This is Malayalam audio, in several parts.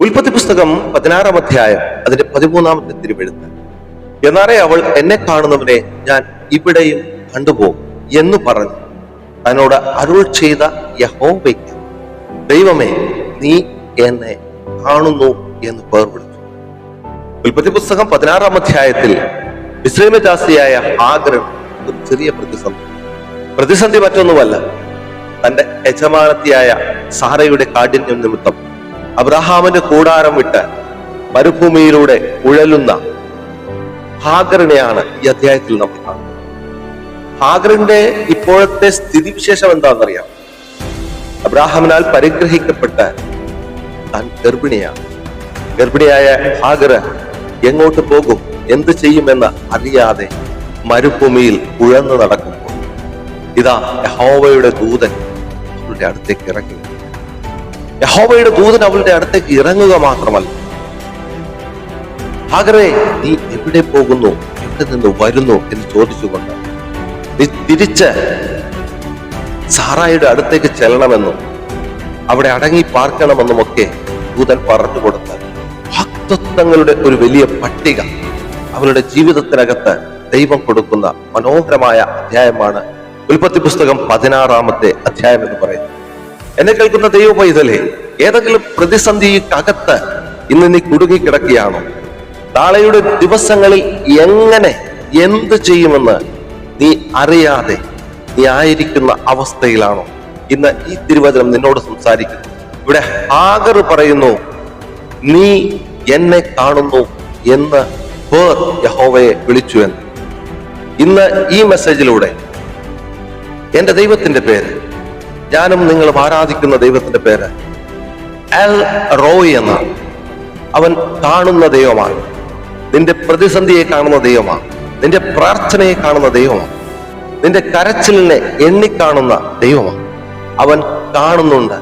ഉൽപ്പത്തി പുസ്തകം പതിനാറാം അധ്യായം അതിന്റെ പതിമൂന്നാമത്തെ തിരുവെഴുത്ത്. എന്നാറേ അവൾ എന്നെ കാണുന്നവനെ ഞാൻ ഇവിടെയും കണ്ടുപോകും എന്ന് പറഞ്ഞു. തന്നോട് അരുൾ ചെയ്ത യഹോവയ്ക്ക് ദൈവമേ നീ എന്നെ കാണുന്നു എന്ന് പേർ വിളിച്ചു ഉൽപ്പത്തി പുസ്തകം പതിനാറാം അധ്യായത്തിൽ വിശ്രമദാസിയായ ആഗ്രഹം ഒരു ചെറിയ പ്രതിസന്ധി. പ്രതിസന്ധി മറ്റൊന്നുമല്ല തന്റെ യജമാനത്തിയായ സാറയുടെ കാഠിന്യം നിമിത്തം അബ്രഹാമിന്റെ കൂടാരം വിട്ട് മരുഭൂമിയിലൂടെ ഉഴലുന്ന ഹാഗറിനെയാണ് ഈ അധ്യായത്തിൽ നമ്മൾ കാണുന്നത്. ഹാഗറിന്റെ ഇപ്പോഴത്തെ സ്ഥിതിവിശേഷം എന്താണെന്നറിയാം? അബ്രാഹാമിനാൽ പരിഗ്രഹിക്കപ്പെട്ട് താൻ ഗർഭിണിയാണ്. ഗർഭിണിയായ ഹാഗർ എങ്ങോട്ട് പോകും? എന്ത് ചെയ്യുമെന്ന് അറിയാതെ മരുഭൂമിയിൽ ഉഴന്നു നടക്കുമ്പോൾ. ഇതാ യഹോവയുടെ ദൂതൻ അവരുടെ അടുത്തേക്ക് ഇറങ്ങി. യഹോവയുടെ ദൂതൻ അവളുടെ അടുത്തേക്ക് ഇറങ്ങുക മാത്രമല്ല. ഹാഗറെ നീ എവിടെ പോകുന്നു? എവിടെ നിന്ന് വരുന്നു? എന്ന് ചോദിച്ചുകൊണ്ട് നീ തിരിച്ച് സാറായുടെ അടുത്തേക്ക് ചെല്ലണമെന്നും അവിടെ അടങ്ങി പാർക്കണമെന്നും ഒക്കെ ദൂതൻ പറഞ്ഞു കൊടുത്ത്. ഭക്തത്വങ്ങളുടെ ഒരു വലിയ പട്ടിക അവരുടെ ജീവിതത്തിനകത്ത് ദൈവം കൊടുക്കുന്ന മനോഹരമായ അധ്യായമാണ്. ഉൽപ്പത്തി പുസ്തകം പതിനാറാമത്തെ അധ്യായം എന്ന് പറയുന്നത്. എന്നെ കേൾക്കുന്ന ദൈവ പൈതലേ ഏതെങ്കിലും പ്രതിസന്ധിക്കകത്ത് ഇന്ന് നീ കുടുങ്ങിക്കിടക്കുകയാണോ? നാളെയുടെ ദിവസങ്ങളിൽ എങ്ങനെ എന്ത് ചെയ്യുമെന്ന് നീ അറിയാതെ നീ ആയിരിക്കുന്ന അവസ്ഥയിലാണോ? ഇന്ന് ഈ തിരുവചനം നിന്നോട് സംസാരിക്കുന്നു ഇവിടെ ഹാഗർ പറയുന്നു നീ എന്നെ കാണുന്നു എന്ന് പേർ യഹോവയെ വിളിച്ചു എന്ന്. ഇന്ന് ഈ മെസ്സേജിലൂടെ എന്റെ ദൈവത്തിന്റെ പേര് ഞാനും നിങ്ങളും ആരാധിക്കുന്ന ദൈവത്തിന്റെ പേര് എൽ റോയ് എന്നാണ് അവൻ കാണുന്ന ദൈവമാണ്. നിന്റെ പ്രതിസന്ധിയെ കാണുന്ന ദൈവമാണ്. നിന്റെ പ്രാർത്ഥനയെ കാണുന്ന ദൈവമാണ്. നിന്റെ കരച്ചിലിനെ എണ്ണിക്കാണുന്ന ദൈവമാണ്. അവൻ കാണുന്നുണ്ട്.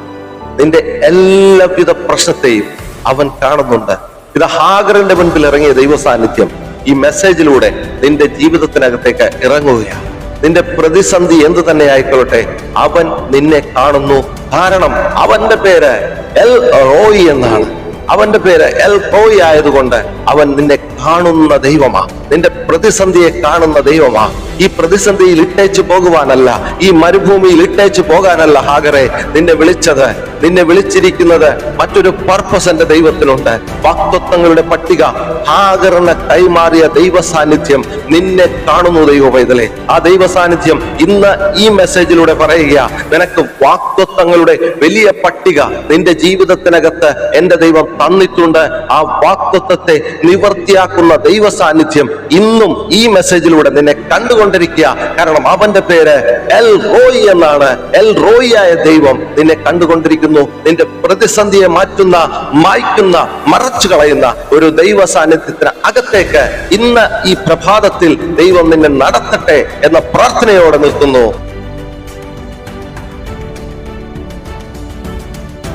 നിന്റെ എല്ലാവിധ പ്രശ്നത്തെയും അവൻ കാണുന്നുണ്ട്. ഇത് ഹാഗറിന്റെ മുൻപിൽ ഇറങ്ങിയ ദൈവ സാന്നിധ്യം ഈ മെസ്സേജിലൂടെ നിന്റെ ജീവിതത്തിനകത്തേക്ക് ഇറങ്ങുകയാണ്. നിന്റെ പ്രതിസന്ധി എന്ത് തന്നെ ആയിക്കൊള്ളട്ടെ അവൻ നിന്നെ കാണുന്നു. കാരണം അവന്റെ പേര് എൽ റോയി എന്നാണ്. അവന്റെ പേര് എൽ റോയി ആയതുകൊണ്ട് അവൻ നിന്നെ കാണുന്ന ദൈവമാ. നിന്റെ പ്രതിസന്ധിയെ കാണുന്ന ദൈവമാ. ഈ പ്രതിസന്ധിയിൽ ഇട്ടേച്ചു പോകുവാനല്ല ഈ മരുഭൂമിയിൽ ഇട്ടേച്ചു പോകാനല്ല ഹാഗറെ നിന്നെ വിളിച്ചത് നിന്നെ വിളിച്ചിരിക്കുന്നത് മറ്റൊരു പർപ്പസ് എന്റെ ദൈവത്തിനുണ്ട് വാക്തത്വങ്ങളുടെ പട്ടിക ഹാഗറിന് കൈമാറിയ ദൈവ സാന്നിധ്യം നിന്നെ കാണുന്നു ദൈവ പൈതലെ ആ ദൈവ സാന്നിധ്യം ഇന്ന് ഈ മെസ്സേജിലൂടെ പറയുക നിനക്ക് വാക്തത്വങ്ങളുടെ വലിയ പട്ടിക നിന്റെ ജീവിതത്തിനകത്ത് എന്റെ ദൈവം തന്നിട്ടുണ്ട്. ആ വാക്തത്വത്തെ നിവർത്തിയാക്കുന്ന ദൈവ സാന്നിധ്യം ഇന്നും ഈ മെസ്സേജിലൂടെ നിന്നെ കണ്ടുകൊണ്ടിരിക്കുക കാരണം അവന്റെ പേര് എൽ റോയി എന്നാണ്. എൽ റോയിയായ ദൈവം നിന്നെ കണ്ടുകൊണ്ടിരിക്കുന്നു. നിന്റെ പ്രതിസന്ധിയെ മാറ്റുന്ന മായ്ക്കുന്ന മറച്ചു കളയുന്ന ഒരു ദൈവ സാന്നിധ്യത്തിന് അകത്തേക്ക് ഇന്ന് ഈ പ്രഭാതത്തിൽ ദൈവം നിന്നെ നടത്തട്ടെ എന്ന പ്രാർത്ഥനയോടെ നിൽക്കുന്നു.